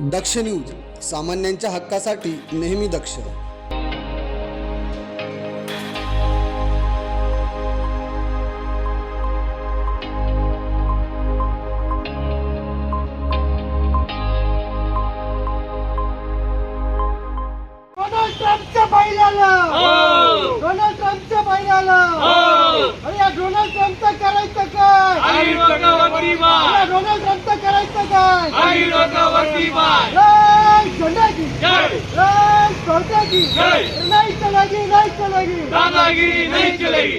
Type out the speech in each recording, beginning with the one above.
दक्ष news सामान्यांच्या हक्कासाठी नेहमी दक्ष. डोनाल्ड ट्रम्पचं पाहिलं आलं डोनाल्ड ट्रम्पचं पाहिलं आलं अरे या डोनाल्ड ट्रम्पचं करायचं काय? जय. नाही चलेगी नाही चलेगी. दादागिरी नहीं चलेगी.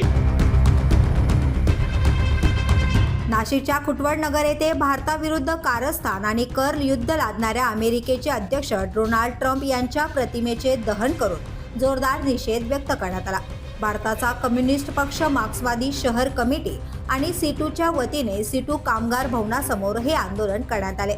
नाशिकच्या खुटवड नगर येथे भारताविरुद्ध कारस्थान आणि कर युद्ध लादणाऱ्या अमेरिकेचे अध्यक्ष डोनाल्ड ट्रम्प यांच्या प्रतिमेचे दहन करून जोरदार निषेध व्यक्त करण्यात आला. भारताचा कम्युनिस्ट पक्ष मार्क्सवादी शहर कमिटी आणि सीटूच्या वतीने सीटू कामगार भवनासमोर हे आंदोलन करण्यात आले.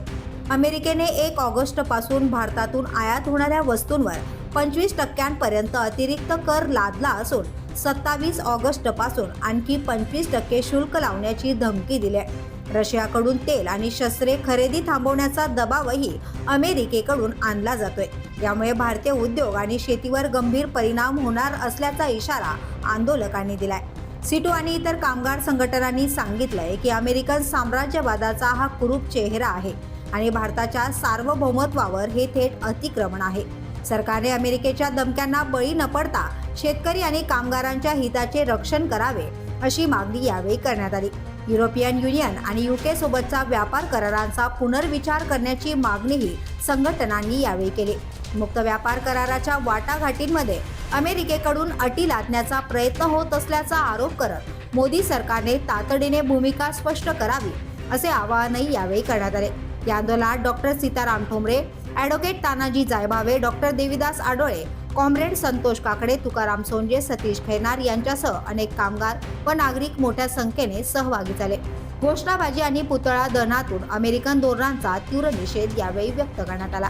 अमेरिकेने एक ऑगस्टपासून भारतातून आयात होणाऱ्या वस्तूंवर पंचवीस टक्क्यांपर्यंत अतिरिक्त कर लादला असून सत्तावीस ऑगस्टपासून आणखी पंचवीस टक्के शुल्क लावण्याची धमकी दिली आहे. रशियाकडून तेल आणि शस्त्रे खरेदी थांबवण्याचा दबावही अमेरिकेकडून आणला जातोय. यामुळे भारतीय उद्योग आणि शेतीवर गंभीर परिणाम होणार असल्याचा इशारा आंदोलकांनी दिलाय. सिटू आणि इतर कामगार संघटनांनी सांगितलंय की अमेरिकन साम्राज्यवादाचा हा कुरूप चेहरा आहे आणि भारताच्या सार्वभौमत्वावर हे थेट अतिक्रमण आहे. सरकारने अमेरिकेच्या धमक्यांना बळी न पडता शेतकरी आणि कामगारांच्या हिताचे रक्षण करावे अशी मागणी यावेळी करण्यात आली. युरोपियन युनियन आणि युके सोबतचा व्यापार करारांचा पुनर्विचार करण्याची मागणीही संघटनांनी यावेळी केली. मुक्त व्यापार कराराच्या वाटाघाटींमध्ये अमेरिकेकडून अटी लादण्याचा प्रयत्न होत असल्याचा आरोप करत मोदी सरकारने तातडीने भूमिका स्पष्ट करावी असे आवाहनही यावेळी करण्यात आले. या आंदोलनात doctor Sitaram Thombare advocate Tanaji Jaybhave doctor Devidas Adole comrade Santosh Kakade Tukaram Sonje Satish Khainar यांच्यासह अनेक कामगार व नागरिक मोठ्या संख्येने सहभागी झाले. घोषणाबाजी आणि पुतळा दहनातून अमेरिकन धोरणांचा तीव्र निषेध यावेळी व्यक्त करण्यात आला.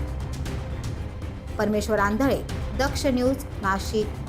परमेश्वर आंधळे दक्ष न्यूज नाशिक.